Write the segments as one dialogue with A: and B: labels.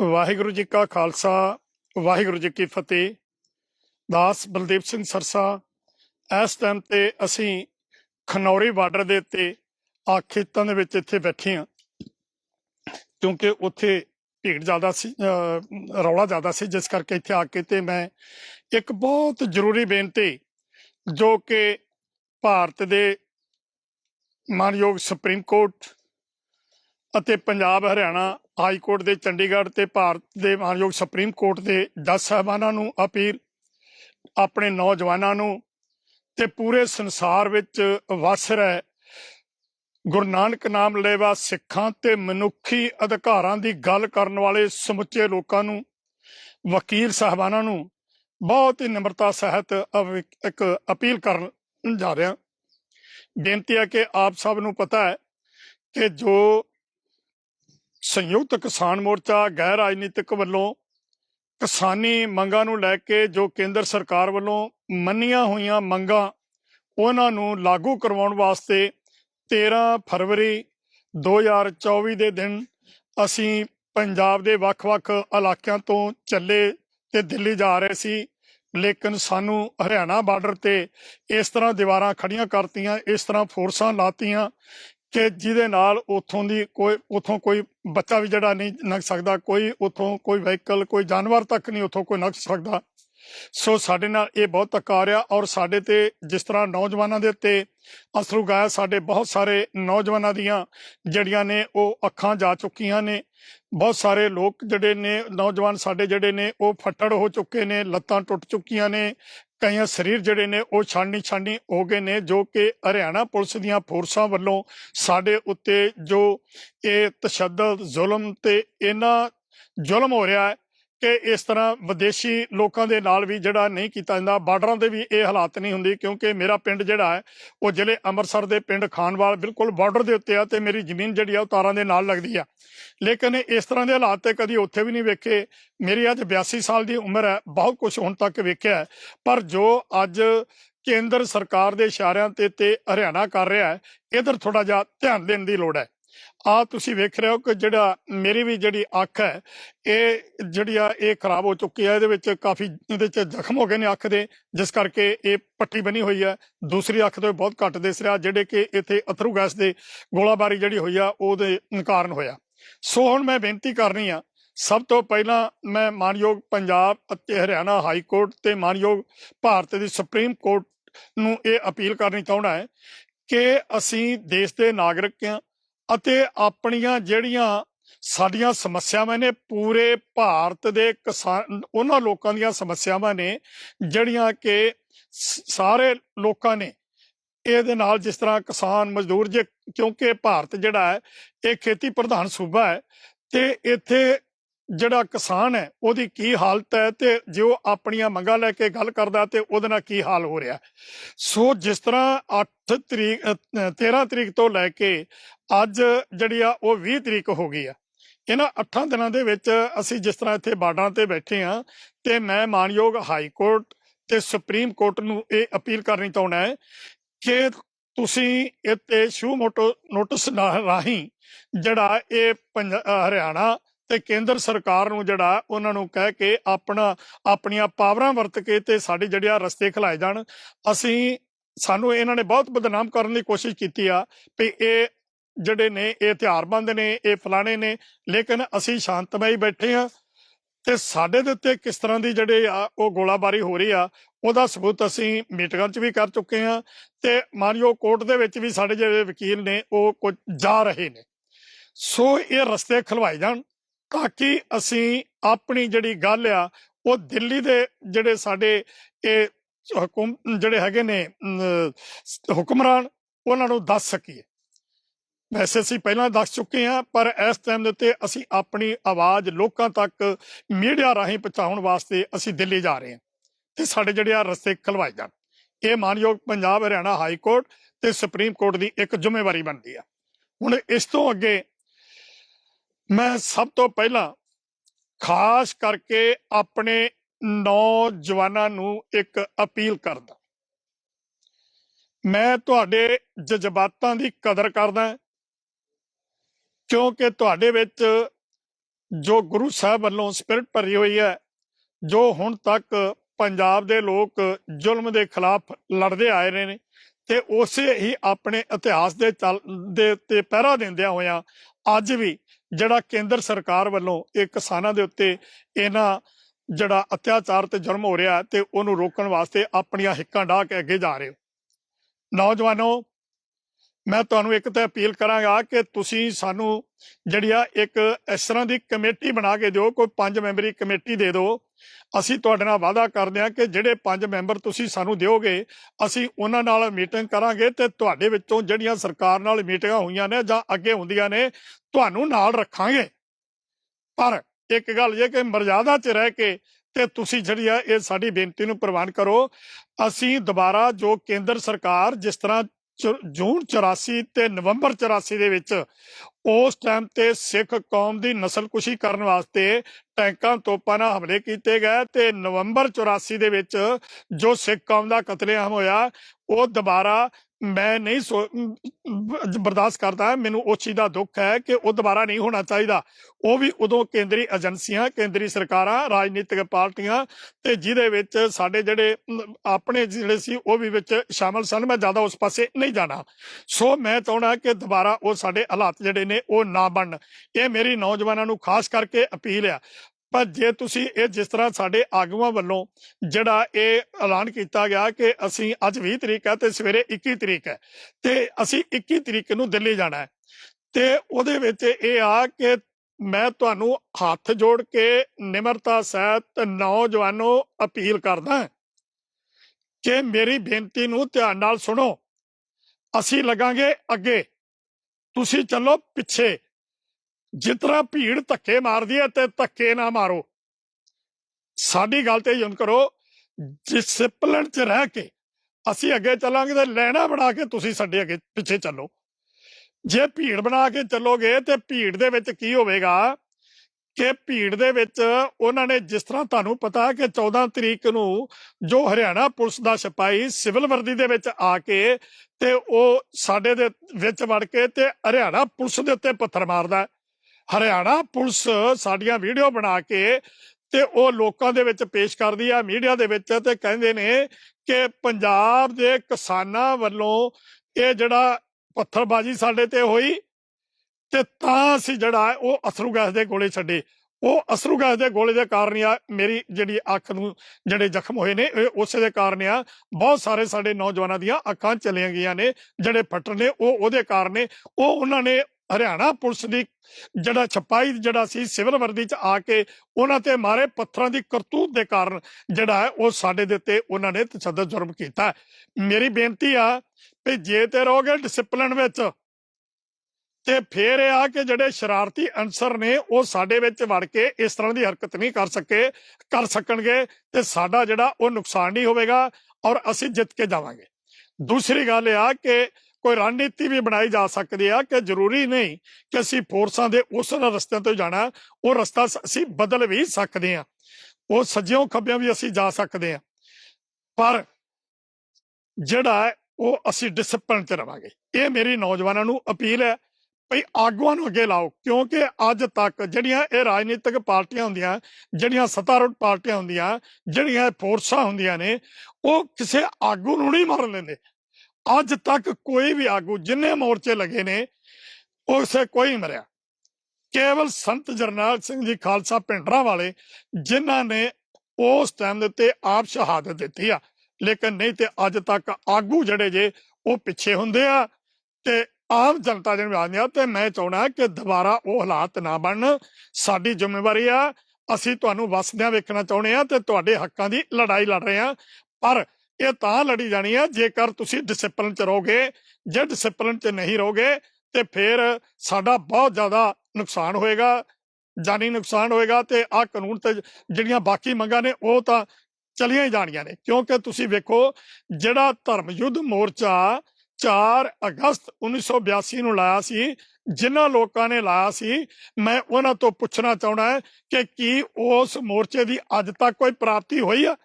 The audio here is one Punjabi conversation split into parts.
A: ਵਾਹਿਗੁਰੂ ਜੀ ਕਾ ਖਾਲਸਾ, ਵਾਹਿਗੁਰੂ ਜੀ ਕੀ ਫਤਿਹ। ਦਾਸ ਬਲਦੇਵ ਸਿੰਘ ਸਰਸਾ, ਇਸ ਟਾਈਮ ਤੇ ਅਸੀਂ ਖਨੌਰੀ ਬਾਰਡਰ ਦੇ ਉੱਤੇ ਆ ਖੇਤਾਂ ਦੇ ਵਿੱਚ ਇੱਥੇ ਬੈਠੇ ਹਾਂ। ਕਿਉਂਕਿ ਉੱਥੇ ਭੀੜ ਜ਼ਿਆਦਾ ਸੀ ਰੌਲਾ ਜ਼ਿਆਦਾ ਸੀ, ਜਿਸ ਕਰਕੇ ਇੱਥੇ ਆ ਕੇ ਤੇ ਮੈਂ ਇੱਕ ਬਹੁਤ ਜ਼ਰੂਰੀ ਬੇਨਤੀ, ਜੋ ਕਿ ਭਾਰਤ ਦੇ ਮਾਨਯੋਗ ਸੁਪਰੀਮ ਕੋਰਟ ਅਤੇ ਪੰਜਾਬ, ਹਰਿਆਣਾ ਹਾਈ ਕੋਰਟ ਦੇ ਚੰਡੀਗੜ੍ਹ ਤੇ ਭਾਰਤ ਦੇ ਮਾਨਯੋਗ ਸੁਪਰੀਮ ਕੋਰਟ ਦੇ ਜੱਜ ਸਾਹਿਬਾਨਾਂ ਨੂੰ ਅਪੀਲ, ਆਪਣੇ ਨੌਜਵਾਨਾਂ ਨੂੰ ਤੇ ਪੂਰੇ ਸੰਸਾਰ ਵਿੱਚ ਵਸ ਰਹੇ ਗੁਰੂ ਨਾਨਕ ਨਾਮ ਲੈਵਾ ਸਿੱਖਾਂ ਤੇ ਮਨੁੱਖੀ ਅਧਿਕਾਰਾਂ ਦੀ ਗੱਲ ਕਰਨ ਵਾਲੇ ਸਮੁੱਚੇ ਲੋਕਾਂ ਨੂੰ, ਵਕੀਲ ਸਾਹਿਬਾਨਾਂ ਨੂੰ ਬਹੁਤ ਹੀ ਨਿਮਰਤਾ ਸਹਿਤ ਅਵ- ਇੱਕ ਅਪੀਲ ਕਰਨ ਜਾ ਰਿਹਾ। ਬੇਨਤੀ ਹੈ ਕਿ ਆਪ ਸਭ ਨੂੰ ਪਤਾ ਹੈ ਕਿ ਜੋ ਸੰਯੁਕਤ ਕਿਸਾਨ ਮੋਰਚਾ ਗੈਰ ਰਾਜਨੀਤਿਕ ਵੱਲੋਂ ਕਿਸਾਨੀ ਮੰਗਾਂ ਨੂੰ ਲੈ ਕੇ ਜੋ ਕੇਂਦਰ ਸਰਕਾਰ ਵੱਲੋਂ ਮੰਨੀਆਂ ਹੋਈਆਂ ਮੰਗਾਂ ਉਹਨਾਂ ਨੂੰ ਲਾਗੂ ਕਰਵਾਉਣ ਵਾਸਤੇ 13 ਫਰਵਰੀ 2024 ਦੇ ਦਿਨ ਅਸੀਂ ਪੰਜਾਬ ਦੇ ਵੱਖ-ਵੱਖ ਇਲਾਕਿਆਂ ਤੋਂ ਚੱਲੇ ਤੇ ਦਿੱਲੀ ਜਾ ਰਹੇ ਸੀ। ਲੇਕਿਨ ਸਾਨੂੰ ਹਰਿਆਣਾ ਬਾਰਡਰ ਤੇ ਇਸ ਤਰ੍ਹਾਂ ਦੀਵਾਰਾਂ ਖੜੀਆਂ ਕਰਤੀਆਂ, ਇਸ ਤਰ੍ਹਾਂ ਫੋਰਸਾਂ ਲਾਤੀਆਂ ਕਿ ਜਿਹਦੇ ਨਾਲ ਉਥੋਂ ਦੀ ਕੋਈ, ਉਥੋਂ ਕੋਈ ਬੱਚਾ ਵੀ ਜਿਹੜਾ ਨਹੀਂ ਲੰਘ ਸਕਦਾ, ਕੋਈ ਉਥੋਂ ਕੋਈ ਵਹੀਕਲ, ਕੋਈ ਜਾਨਵਰ ਤੱਕ ਨਹੀਂ ਉਥੋਂ ਕੋਈ ਲੰਘ ਸਕਦਾ। ਸੋ ਸਾਡੇ ਨਾਲ ਇਹ ਬਹੁਤ ਧੱਕਾ ਆ ਰਿਹਾ ਔਰ ਸਾਡੇ ਤੇ ਜਿਸ ਤਰ੍ਹਾਂ ਨੌਜਵਾਨਾਂ ਦੇ ਉੱਤੇ ਅਸਰੂ ਗਾਇਆ, ਸਾਡੇ ਬਹੁਤ ਸਾਰੇ ਨੌਜਵਾਨਾਂ ਦੀਆਂ ਜਿਹੜੀਆਂ ਨੇ ਉਹ ਅੱਖਾਂ ਜਾ ਚੁੱਕੀਆਂ ਨੇ। ਬਹੁਤ ਸਾਰੇ ਲੋਕ ਜਿਹੜੇ ਨੇ, ਨੌਜਵਾਨ ਸਾਡੇ ਜਿਹੜੇ ਨੇ ਉਹ ਫੱਟੜ ਹੋ ਚੁੱਕੇ ਨੇ, ਲੱਤਾਂ ਟੁੱਟ ਚੁੱਕੀਆਂ ਨੇ। ਕਈਆਂ ਸਰੀਰ ਜਿਹੜੇ ਨੇ ਉਹ ਛਾਣੀ ਛਾਣੀ ਹੋ ਗਏ ਨੇ, ਜੋ ਕਿ ਹਰਿਆਣਾ ਪੁਲਿਸ ਦੀਆਂ ਫੋਰਸਾਂ ਵੱਲੋਂ ਸਾਡੇ ਉੱਤੇ ਜੋ ਇਹ ਤਸ਼ੱਦਦ, ਜ਼ੁਲਮ ਤੇ ਇਹਨਾਂ ਜ਼ੁਲਮ ਹੋ ਰਿਹਾ ਹੈ ਕਿ ਇਸ ਤਰ੍ਹਾਂ ਵਿਦੇਸ਼ੀ ਲੋਕਾਂ ਦੇ ਨਾਲ ਵੀ ਜਿਹੜਾ ਨਹੀਂ ਕੀਤਾ ਜਾਂਦਾ, ਬਾਰਡਰਾਂ ਤੇ ਵੀ ਇਹ ਹਾਲਾਤ ਨਹੀਂ ਹੁੰਦੀ ਕਿਉਂਕਿ ਮੇਰਾ ਪਿੰਡ ਜਿਹੜਾ ਹੈ, ਉਹ ਜ਼ਿਲ੍ਹੇ ਅੰਮ੍ਰਿਤਸਰ ਦੇ ਪਿੰਡ ਖਾਨਵਾਲ ਬਿਲਕੁਲ ਬਾਰਡਰ ਦੇ ਉੱਤੇ ਆ ਤੇ ਮੇਰੀ ਜ਼ਮੀਨ ਜਿਹੜੀ ਆ ਉਹ ਤਾਰਾਂ ਦੇ ਨਾਲ ਲੱਗਦੀ ਆ। ਲੇਕਿਨ ਇਸ ਤਰ੍ਹਾਂ ਦੇ ਹਾਲਾਤ ਤੇ ਕਦੀ ਉੱਥੇ ਵੀ ਨਹੀਂ ਵੇਖੇ। ਮੇਰੀ ਅੱਜ 82 ਸਾਲ ਦੀ ਉਮਰ ਹੈ, ਬਹੁਤ ਕੁਝ ਹੁਣ ਤੱਕ ਵੇਖਿਆ ਪਰ ਜੋ ਅੱਜ ਕੇਂਦਰ ਸਰਕਾਰ ਦੇ ਇਸ਼ਾਰਿਆਂ ਤੇ ਤੇ ਹਰਿਆਣਾ ਕਰ ਰਿਹਾ ਹੈ, ਇਧਰ ਥੋੜਾ ਜਿਹਾ ਧਿਆਨ ਦੇਣ ਦੀ ਲੋੜ ਹੈ। ਆ ਤੁਸੀਂ ਵੇਖ ਰਹੇ ਹੋ ਕਿ ਜਿਹੜਾ ਮੇਰੀ ਵੀ ਜਿਹੜੀ ਅੱਖ ਹੈ, ਇਹ ਜਿਹੜੀ ਆ, ਇਹ ਖਰਾਬ ਹੋ ਚੁੱਕੀ ਹੈ। ਇਹਦੇ ਵਿੱਚ ਕਾਫੀ ਇਹਦੇ ਚ ਜ਼ਖਮ ਹੋ ਗਏ ਨੇ ਅੱਖ ਦੇ, ਜਿਸ ਕਰਕੇ ਇਹ ਪੱਟੀ ਬਣੀ ਹੋਈ ਹੈ। ਦੂਸਰੀ ਅੱਖ ਤੋਂ ਬਹੁਤ ਘੱਟ ਦਿਸ ਰਿਹਾ, ਜਿਹੜੇ ਕਿ ਇੱਥੇ ਅਥਰੂ ਗੈਸ ਦੇ ਗੋਲਾਬਾਰੀ ਜਿਹੜੀ ਹੋਈ ਆ, ਉਹਦੇ ਕਾਰਨ ਹੋਇਆ। ਸੋ ਹੁਣ ਮੈਂ ਬੇਨਤੀ ਕਰਨੀ ਆ, ਸਭ ਤੋਂ ਪਹਿਲਾਂ ਮੈਂ ਮਾਨਯੋਗ ਪੰਜਾਬ ਅਤੇ ਹਰਿਆਣਾ ਹਾਈ ਕੋਰਟ ਤੇ ਮਾਨਯੋਗ ਭਾਰਤ ਦੀ ਸੁਪਰੀਮ ਕੋਰਟ ਨੂੰ ਇਹ ਅਪੀਲ ਕਰਨੀ ਚਾਹੁੰਦਾ ਹੈ ਕਿ ਅਸੀਂ ਦੇਸ਼ ਦੇ ਨਾਗਰਿਕ ਹਾਂ ਅਤੇ ਆਪਣੀਆਂ ਜਿਹੜੀਆਂ ਸਾਡੀਆਂ ਸਮੱਸਿਆਵਾਂ ਨੇ, ਪੂਰੇ ਭਾਰਤ ਦੇ ਕਿਸਾਨ, ਉਹਨਾਂ ਲੋਕਾਂ ਦੀਆਂ ਸਮੱਸਿਆਵਾਂ ਨੇ, ਜਿਹੜੀਆਂ ਕਿ ਸਾਰੇ ਲੋਕਾਂ ਨੇ ਇਹਦੇ ਨਾਲ ਜਿਸ ਤਰ੍ਹਾਂ ਕਿਸਾਨ ਮਜ਼ਦੂਰ ਜੇ, ਕਿਉਂਕਿ ਭਾਰਤ ਜਿਹੜਾ ਹੈ, ਇਹ ਖੇਤੀ ਪ੍ਰਧਾਨ ਸੂਬਾ ਹੈ, ਤੇ ਇੱਥੇ ਜਿਹੜਾ ਕਿਸਾਨ ਹੈ ਉਹਦੀ ਕੀ ਹਾਲਤ ਹੈ ਤੇ ਉਹ ਆਪਣੀਆਂ ਮੰਗਾਂ ਲੈ ਕੇ ਗੱਲ ਕਰਦਾ ਤੇ ਉਹਦੇ ਨਾਲ ਕੀ ਹਾਲ ਹੋ ਰਿਹਾ। ਸੋ ਜਿਸ ਤਰ੍ਹਾਂ 8 ਤਰੀਕ ਅ, 13 ਤਰੀਕ ਤੋਂ ਲੈ ਕੇ ਅੱਜ ਜਿਹੜੀ ਆ ਉਹ 20 ਤਰੀਕ ਹੋ ਗਈ ਆ। ਇਹਨਾਂ 8 ਦਿਨਾਂ ਦੇ ਵਿੱਚ ਅਸੀਂ ਜਿਸ ਤਰ੍ਹਾਂ ਇੱਥੇ ਬਾਰਡਰਾਂ ਤੇ ਬੈਠੇ ਆ ਤੇ ਮੈਂ ਮਾਨਯੋਗ ਹਾਈ ਕੋਰਟ ਤੇ ਸੁਪਰੀਮ ਕੋਰਟ ਨੂੰ ਇਹ ਅਪੀਲ ਕਰਨੀ ਚਾਹੁੰਦਾ ਹੈ ਕਿ ਤੁਸੀਂ ਇੱਥੇ ਸ਼ੂ ਮੋਟੋ ਨੋਟਿਸ ਰਾਹੀਂ ਜਿਹੜਾ ਇਹ ਪੰਜ- ਹਰਿਆਣਾ ਤੇ ਕੇਂਦਰ ਸਰਕਾਰ ਨੂੰ ਜਿਹੜਾ ਉਹਨਾਂ ਨੂੰ ਕਹਿ ਕੇ ਆਪਣਾ, ਆਪਣੀਆਂ ਪਾਵਰਾਂ ਵਰਤ ਕੇ ਤੇ ਸਾਡੇ ਜਿਹੜੇ ਆ ਰਸਤੇ ਖਲਾਏ ਜਾਣ। ਅਸੀਂ, ਸਾਨੂੰ ਇਹਨਾਂ ਨੇ ਬਹੁਤ ਬਦਨਾਮ ਕਰਨ ਦੀ ਕੋਸ਼ਿਸ਼ ਕੀਤੀ ਆ ਵੀ ਇਹ ਜਿਹੜੇ ਨੇ, ਇਹ ਹਥਿਆਰਬੰਦ ਨੇ, ਇਹ ਫਲਾਣੇ ਨੇ, ਲੇਕਿਨ ਅਸੀਂ ਸ਼ਾਂਤਮਈ ਬੈਠੇ ਆ ਤੇ ਸਾਡੇ ਦੇ ਉੱਤੇ ਕਿਸ ਤਰ੍ਹਾਂ ਦੀ ਜਿਹੜੇ ਆ ਉਹ ਗੋਲਾਬਾਰੀ ਹੋ ਰਹੀ ਆ, ਉਹਦਾ ਸਬੂਤ ਅਸੀਂ ਮੀਟਿੰਗਾਂ 'ਚ ਵੀ ਕਰ ਚੁੱਕੇ ਆ ਤੇ ਮਾਨਯੋਗ ਕੋਰਟ ਦੇ ਵਿੱਚ ਵੀ ਸਾਡੇ ਜਿਹੜੇ ਵਕੀਲ ਨੇ ਉਹ ਕੁਝ ਜਾ ਰਹੇ ਨੇ। ਸੋ ਇਹ ਰਸਤੇ ਖਲਵਾਏ ਜਾਣ। ਤਾਂ ਕਿ ਅਸੀਂ ਆਪਣੀ ਜਿਹੜੀ ਗੱਲ ਆ, ਉਹ ਦਿੱਲੀ ਦੇ ਜਿਹੜੇ ਸਾਡੇ ਇਹ ਹੁਕਮ, ਜਿਹੜੇ ਹੈਗੇ ਨੇ ਹੁਕਮਰਾਨ, ਉਹਨਾਂ ਨੂੰ ਦੱਸ ਸਕੀਏ। ਵੈਸੇ ਅਸੀਂ ਪਹਿਲਾਂ ਦੱਸ ਚੁੱਕੇ ਹਾਂ, ਪਰ ਇਸ ਟਾਈਮ ਦੇ ਉੱਤੇ ਅਸੀਂ ਆਪਣੀ ਆਵਾਜ਼ ਲੋਕਾਂ ਤੱਕ ਮੀਡੀਆ ਰਾਹੀਂ ਪਹੁੰਚਾਉਣ ਵਾਸਤੇ ਅਸੀਂ ਦਿੱਲੀ ਜਾ ਰਹੇ ਹਾਂ ਤੇ ਸਾਡੇ ਜਿਹੜੇ ਆ ਰਸਤੇ ਖਲਵਾਏ ਜਾਣ। ਇਹ ਮਾਨਯੋਗ ਪੰਜਾਬ ਹਰਿਆਣਾ ਹਾਈ ਕੋਰਟ ਤੇ ਸੁਪਰੀਮ ਕੋਰਟ ਦੀ ਇੱਕ ਜ਼ਿੰਮੇਵਾਰੀ ਬਣਦੀ ਆ। ਹੁਣ ਇਸ ਤੋਂ ਅੱਗੇ ਮੈਂ ਸਭ ਤੋਂ ਪਹਿਲਾਂ ਖਾਸ ਕਰਕੇ ਆਪਣੇ ਨੌਜਵਾਨਾਂ ਨੂੰ ਇੱਕ ਅਪੀਲ ਕਰਦਾ। ਮੈਂ ਤੁਹਾਡੇ ਜਜ਼ਬਾਤਾਂ ਦੀ ਕਦਰ ਕਰਦਾ ਕਿਉਂਕਿ ਤੁਹਾਡੇ ਵਿੱਚ ਜੋ ਗੁਰੂ ਸਾਹਿਬ ਵੱਲੋਂ ਸਪਿਰਿਟ ਭਰੀ ਹੋਈ ਹੈ, ਜੋ ਹੁਣ ਤੱਕ ਪੰਜਾਬ ਦੇ ਲੋਕ ਜ਼ੁਲਮ ਦੇ ਖਿਲਾਫ ਲੜਦੇ ਆਏ ਰਹੇ ਨੇ, ਤੇ ਉਸੇ ਹੀ ਆਪਣੇ ਇਤਿਹਾਸ ਦੇ ਚੱਲ, ਦੇ ਉੱਤੇ ਪਹਿਰਾ ਦਿੰਦਿਆਂ ਹੋਇਆਂ ਅੱਜ ਵੀ ਜਿਹੜਾ ਕੇਂਦਰ ਸਰਕਾਰ ਵੱਲੋਂ ਇਹ ਕਿਸਾਨਾਂ ਦੇ ਉੱਤੇ ਇਹਨਾਂ ਜਿਹੜਾ ਅਤਿਆਚਾਰ ਤੇ ਜ਼ੁਲਮ ਹੋ ਰਿਹਾ ਤੇ ਉਹਨੂੰ ਰੋਕਣ ਵਾਸਤੇ ਆਪਣੀਆਂ ਹਿੱਕਾਂ ਢਾਹ ਕੇ ਅੱਗੇ ਜਾ ਰਹੇ ਹੋ। ਨੌਜਵਾਨੋ ਮੈਂ ਤੁਹਾਨੂੰ ਇੱਕ ਤਾਂ ਅਪੀਲ ਕਰਾਂਗਾ ਕਿ ਤੁਸੀਂ ਸਾਨੂੰ ਜਿਹੜੀ ਆ ਇੱਕ ਇਸ ਤਰ੍ਹਾਂ ਦੀ ਕਮੇਟੀ ਬਣਾ ਕੇ ਦਿਓ, ਕੋਈ ਪੰਜ ਮੈਂਬਰੀ ਕਮੇਟੀ ਦੇ ਦਿਓ। ਅਸੀਂ ਤੁਹਾਡੇ ਨਾਲ ਵਾਅਦਾ ਕਰਦੇ ਹਾਂ ਕਿ ਜਿਹੜੇ ਪੰਜ ਮੈਂਬਰ ਤੁਸੀਂ ਸਾਨੂੰ ਦਿਓਗੇ, ਅਸੀਂ ਉਹਨਾਂ ਨਾਲ ਮੀਟਿੰਗ ਕਰਾਂਗੇ ਤੇ ਤੁਹਾਡੇ ਵਿੱਚੋਂ ਜਿਹੜੀਆਂ ਸਰਕਾਰ ਨਾਲ ਮੀਟਿੰਗਾਂ ਹੋਈਆਂ ਨੇ ਜਾਂ ਅੱਗੇ ਹੁੰਦੀਆਂ ਨੇ, ਤੁਹਾਨੂੰ ਨਾਲ ਰੱਖਾਂਗੇ। ਪਰ ਇੱਕ ਗੱਲ ਇਹ ਕਿ ਮਰਜ਼ਾਦਾ 'ਚ ਰਹਿ ਕੇ ਤੇ ਤੁਸੀਂ ਜਿਹੜੀ ਆ ਇਹ ਸਾਡੀ ਬੇਨਤੀ ਨੂੰ ਪ੍ਰਵਾਨ ਕਰੋ। ਅਸੀਂ ਦੁਬਾਰਾ ਜੋ ਕੇਂਦਰ ਸਰਕਾਰ ਜਿਸ ਤਰ੍ਹਾਂ ਜੂਨ 84 ਤੇ ਨਵੰਬਰ 84 ਦੇ ਵਿੱਚ ਉਸ ਟਾਈਮ ਤੇ ਸਿੱਖ ਕੌਮ ਦੀ ਨਸਲਕੁਸ਼ੀ ਕਰਨ ਵਾਸਤੇ ਟੈਂਕਾਂ ਤੋਪਾਂ ਨਾਲ ਹਮਲੇ ਕੀਤੇ ਗਏ ਤੇ ਨਵੰਬਰ 84 ਦੇ ਵਿੱਚ ਜੋ ਸਿੱਖ ਕੌਮ ਦਾ ਕਤਲੇਆਮ ਹੋਇਆ, ਉਹ ਦੁਬਾਰਾ ਮੈਂ ਨਹੀਂ ਬਰਦਾਸ਼ਤ ਕਰਦਾ, ਮੈਨੂੰ ਉਸ ਚੀਜ਼ ਦਾ ਦੁੱਖ ਹੈ ਕਿ ਉਹ ਦੁਬਾਰਾ ਨਹੀਂ ਹੋਣਾ ਚਾਹੀਦਾ। ਉਹ ਵੀ ਉਦੋਂ ਕੇਂਦਰੀ ਏਜੰਸੀਆਂ, ਕੇਂਦਰੀ ਸਰਕਾਰਾਂ, ਰਾਜਨੀਤਿਕ ਪਾਰਟੀਆਂ ਤੇ ਜਿਹਦੇ ਵਿੱਚ ਸਾਡੇ ਜਿਹੜੇ ਆਪਣੇ ਜਿਹੜੇ ਸੀ, ਉਹ ਵੀ ਵਿੱਚ ਸ਼ਾਮਲ ਸਨ। ਮੈਂ ਜ਼ਿਆਦਾ ਉਸ ਪਾਸੇ ਨਹੀਂ ਜਾਣਾ। ਸੋ ਮੈਂ ਚਾਹਣਾ ਕਿ ਦੁਬਾਰਾ ਉਹ ਸਾਡੇ ਹਾਲਾਤ ਜਿਹੜੇ ਨੇ ਉਹ ਨਾ ਬਣਨ। ਇਹ ਮੇਰੀ ਨੌਜਵਾਨਾਂ ਨੂੰ ਖਾਸ ਕਰਕੇ ਅਪੀਲ ਆ। ਪਰ ਜੇ ਤੁਸੀਂ ਇਹ ਜਿਸ ਤਰ੍ਹਾਂ ਸਾਡੇ ਆਗੂਆਂ ਵੱਲੋਂ ਜਿਹੜਾ ਇਹ ਐਲਾਨ ਕੀਤਾ ਗਿਆ ਕਿ ਅਸੀਂ ਅੱਜ 20 ਤਰੀਕ ਹੈ ਤੇ ਸਵੇਰੇ 21 ਤਰੀਕ ਹੈ ਤੇ ਅਸੀਂ 21 ਤਰੀਕ ਨੂੰ ਦਿੱਲੀ ਜਾਣਾ ਹੈ, ਤੇ ਉਹਦੇ ਵਿੱਚ ਇਹ ਆ ਕਿ ਮੈਂ ਤੁਹਾਨੂੰ ਹੱਥ ਜੋੜ ਕੇ ਨਿਮਰਤਾ ਸਹਿਤ ਨੌਜਵਾਨੋ ਅਪੀਲ ਕਰਦਾ ਕਿ ਮੇਰੀ ਬੇਨਤੀ ਨੂੰ ਧਿਆਨ ਨਾਲ ਸੁਣੋ। ਅਸੀਂ ਲੱਗਾਂਗੇ ਅੱਗੇ। ਤੁਸੀਂ ਚੱਲੋ ਪਿੱਛੇ। ਜਿਸ ਤਰ੍ਹਾਂ ਭੀੜ ਧੱਕੇ ਮਾਰਦੀ ਹੈ ਤੇ ਧੱਕੇ ਨਾ ਮਾਰੋ। ਸਾਡੀ ਗੱਲ ਤੇ ਯਕੀਨ ਕਰੋ ਡਿਸਪਲਿਨ ਚ ਰਹਿ ਕੇ ਅਸੀਂ ਅੱਗੇ ਚੱਲਾਂਗੇ ਤੇ ਲੈਣਾ ਬਣਾ ਕੇ ਤੁਸੀਂ ਸਾਡੇ ਅੱਗੇ ਪਿੱਛੇ ਚੱਲੋ। ਜੇ ਭੀੜ ਬਣਾ ਕੇ ਚੱਲੋਗੇ ਤੇ ਭੀੜ ਦੇ ਵਿੱਚ ਕੀ ਹੋਵੇਗਾ ਕਿ ਭੀੜ ਦੇ ਵਿੱਚ ਉਹਨਾਂ ਨੇ ਜਿਸ ਤਰ੍ਹਾਂ ਤੁਹਾਨੂੰ ਪਤਾ ਕਿ 14 ਤਰੀਕ ਨੂੰ ਜੋ ਹਰਿਆਣਾ ਪੁਲਿਸ ਦਾ ਸਿਪਾਹੀ ਸਿਵਲ ਵਰਦੀ ਦੇ ਵਿੱਚ ਆ ਕੇ ਤੇ ਉਹ ਸਾਡੇ ਦੇ ਵਿੱਚ ਵੜ ਕੇ ਤੇ ਹਰਿਆਣਾ ਪੁਲਿਸ ਦੇ ਉੱਤੇ ਪੱਥਰ ਮਾਰਦਾ ਹਰਿਆਣਾ ਪੁਲਿਸ ਸਾਡੀਆਂ ਵੀਡੀਓ ਬਣਾ ਕੇ ਤੇ ਉਹ ਲੋਕਾਂ ਦੇ ਵਿੱਚ ਪੇਸ਼ ਕਰਦੀ ਆ ਮੀਡੀਆ ਦੇ ਵਿੱਚ ਤੇ ਕਹਿੰਦੇ ਨੇ ਕਿ ਪੰਜਾਬ ਦੇ ਕਿਸਾਨਾਂ ਵੱਲੋਂ ਇਹ ਜਿਹੜਾ ਪੱਥਰਬਾਜ਼ੀ ਸਾਡੇ ਤੇ ਹੋਈ ਤੇ ਤਾਂ ਅਸੀਂ ਜਿਹੜਾ ਉਹ ਅਸਰੂ ਗੈਸ ਦੇ ਗੋਲੇ ਛੱਡੇ। ਉਹ ਅਸਰੂ ਗੈਸ ਦੇ ਗੋਲੇ ਦੇ ਕਾਰਨ ਆ ਮੇਰੀ ਜਿਹੜੀ ਅੱਖ ਨੂੰ ਜਿਹੜੇ ਜ਼ਖਮ ਹੋਏ ਨੇ, ਇਹ ਉਸੇ ਦੇ ਕਾਰਨ ਆ। ਬਹੁਤ ਸਾਰੇ ਸਾਡੇ ਨੌਜਵਾਨਾਂ ਦੀਆਂ ਅੱਖਾਂ ਚਲੀਆਂ ਗਈਆਂ ਨੇ, ਜਿਹੜੇ ਫੱਟਰ ਨੇ, ਉਹ ਉਹਦੇ ਕਾਰਨ ਨੇ। ਉਹ ਉਹਨਾਂ ਨੇ ਹਰਿਆਣਾ ਪੁਲਿਸ ਦੀ ਜਿਹੜਾ ਛਪਾਈ ਜਿਹੜਾ ਸੀ ਸਿਵਲ ਵਰਦੀ ਚ ਆ ਕੇ ਉਹਨਾਂ ਤੇ ਮਾਰੇ ਪੱਥਰਾਂ ਦੀ ਕਰਤੂਤ ਦੇ ਕਾਰਨ ਜਿਹੜਾ ਹੈ ਉਹ ਸਾਡੇ ਦੇ ਉੱਤੇ ਉਹਨਾਂ ਨੇ ਤਸ਼ੱਦਦ ਜੁਰਮ ਕੀਤਾ। ਮੇਰੀ ਬੇਨਤੀ ਆ ਵੀ ਜੇ ਤੇ ਰਹੋਗੇ ਡਿਸਪਲਿਨ ਵਿੱਚ ਤੇ ਫੇਰ ਇਹ ਆ ਕਿ ਜਿਹੜੇ ਸ਼ਰਾਰਤੀ ਅਨਸਰ ਨੇ ਉਹ ਸਾਡੇ ਵਿੱਚ ਵੜ ਕੇ ਇਸ ਤਰ੍ਹਾਂ ਦੀ ਹਰਕਤ ਨਹੀਂ ਕਰ ਸਕੇ, ਕਰ ਸਕਣਗੇ ਤੇ ਸਾਡਾ ਜਿਹੜਾ ਉਹ ਨੁਕਸਾਨ ਨਹੀਂ ਹੋਵੇਗਾ ਔਰ ਅਸੀਂ ਜਿੱਤ ਕੇ ਜਾਵਾਂਗੇ। ਦੂਸਰੀ ਗੱਲ ਇਹ ਆ ਕਿ ਕੋਈ ਰਣਨੀਤੀ ਵੀ ਬਣਾਈ ਜਾ ਸਕਦੀ ਆ ਕਿ ਜ਼ਰੂਰੀ ਨਹੀਂ ਕਿ ਅਸੀਂ ਫੋਰਸਾਂ ਦੇ ਉਸ ਰਸਤੇ ਤੋਂ ਜਾਣਾ, ਉਹ ਰਸਤਾ ਅਸੀਂ ਬਦਲ ਵੀ ਸਕਦੇ ਆ। ਉਹ ਸੱਜਿਓਂ ਖੱਬਿਓਂ ਵੀ ਅਸੀਂ ਜਾ ਸਕਦੇ ਆ। ਪਰ ਜਿਹੜਾ ਉਹ ਅਸੀਂ ਡਿਸਪਲਿਨ ਚ ਰਵਾਂਗੇ। ਇਹ ਮੇਰੀ ਨੌਜਵਾਨਾਂ ਨੂੰ ਅਪੀਲ ਹੈ, ਭਈ ਆਗੂਆਂ ਨੂੰ ਅੱਗੇ ਲਾਓ, ਕਿਉਂਕਿ ਅੱਜ ਤੱਕ ਜਿਹੜੀਆਂ ਇਹ ਰਾਜਨੀਤਿਕ ਪਾਰਟੀਆਂ ਹੁੰਦੀਆਂ, ਜਿਹੜੀਆਂ ਸੱਤਾਰੂੜ ਪਾਰਟੀਆਂ ਹੁੰਦੀਆਂ, ਜਿਹੜੀਆਂ ਫੋਰਸਾਂ ਹੁੰਦੀਆਂ ਨੇ, ਉਹ ਕਿਸੇ ਆਗੂ ਨੂੰ ਨਹੀਂ ਮਾਰਨ ਲੈਂਦੇ ਅੱਜ ਤੱਕ ਕੋਈ ਵੀ ਆਗੂ ਜਿੰਨੇ ਮੋਰਚੇ ਲੱਗੇ ਨੇ, ਉਸੇ ਕੋਈ ਮਰਿਆ। ਕੇਵਲ ਸੰਤ ਜਰਨੈਲ ਸਿੰਘ ਜੀ ਖਾਲਸਾ ਪਿੰਡਰਾ ਵਾਲੇ ਜਿਨ੍ਹਾਂ ਨੇ ਉਸ ਟਾਈਮ ਦੇ ਉੱਤੇ ਆਪ ਸ਼ਹਾਦਤ ਦਿੱਤੀ ਆ। ਲੇਕਿਨ ਨਹੀਂ ਤੇ ਅੱਜ ਤੱਕ ਆਗੂ ਜਿਹੜੇ ਜੇ, ਉਹ ਪਿੱਛੇ ਹੁੰਦੇ ਆ ਤੇ ਆਮ ਜਨਤਾ ਦੇ ਨਾਲ ਆ ਤੇ ਮੈਂ ਚਾਹਣਾ ਕਿ ਦੁਬਾਰਾ ਉਹ ਹਾਲਾਤ ਨਾ ਬਣਨ। ਸਾਡੀ ਜ਼ਿੰਮੇਵਾਰੀ ਆ, ਅਸੀਂ ਤੁਹਾਨੂੰ ਵਸਦਿਆਂ ਵੇਖਣਾ ਚਾਹੁੰਦੇ ਆ ਤੇ ਤੁਹਾਡੇ ਹੱਕਾਂ ਦੀ ਲੜਾਈ ਲੜ ਰਹੇ ਆ। ਪਰ ਇਹ ਤਾਂ ਲੜੀ ਜਾਣੀ ਆ, ਜੇਕਰ ਤੁਸੀਂ ਡਿਸਪਲਿਨ ਚ ਰਹੋਗੇ, ਜੇ ਡਿਸਪਲਿਨ ਚ ਨਹੀਂ ਰਹੋਗੇ, ਤੇ ਫਿਰ ਸਾਡਾ ਬਹੁਤ ਜ਼ਿਆਦਾ ਨੁਕਸਾਨ ਹੋਏਗਾ, ਜਾਨੀ ਨੁਕਸਾਨ ਹੋਏਗਾ, ਤੇ ਆ ਕਾਨੂੰਨ ਤੇ ਜਿਹੜੀਆਂ ਬਾਕੀ ਮੰਗਾਂ ਨੇ, ਉਹ ਤਾਂ ਚਲੀਆਂ ਹੀ ਜਾਣੀਆਂ ਨੇ। ਕਿਉਂਕਿ ਤੁਸੀਂ ਵੇਖੋ, ਜਿਹੜਾ ਧਰਮ ਯੁੱਧ ਮੋਰਚਾ 4 ਅਗਸਤ 1982 ਨੂੰ ਲਾਇਆ ਸੀ, ਜਿਨ੍ਹਾਂ ਲੋਕਾਂ ਨੇ ਲਾਇਆ ਸੀ, ਮੈਂ ਉਹਨਾਂ ਤੋਂ ਪੁੱਛਣਾ ਚਾਹਣਾ ਹੈ ਕਿ ਕੀ ਉਸ ਮੋਰਚੇ ਦੀ ਅੱਜ ਤੱਕ ਕੋਈ ਪ੍ਰਾਪਤੀ ਹੋਈ ਆ?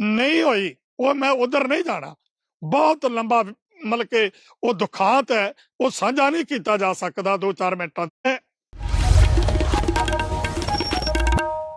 A: ਨਹੀਂ ਹੋਈ। ਉਹ ਮੈਂ ਉਧਰ ਨਹੀਂ ਜਾਣਾ। ਬਹੁਤ ਲੰਬਾ ਮਤਲਬ ਕਿ ਉਹ ਦੁਖਾਂਤ ਹੈ, ਉਹ ਸਾਂਝਾ ਨਹੀਂ ਕੀਤਾ ਜਾ ਸਕਦਾ 2-4 ਮਿੰਟਾਂ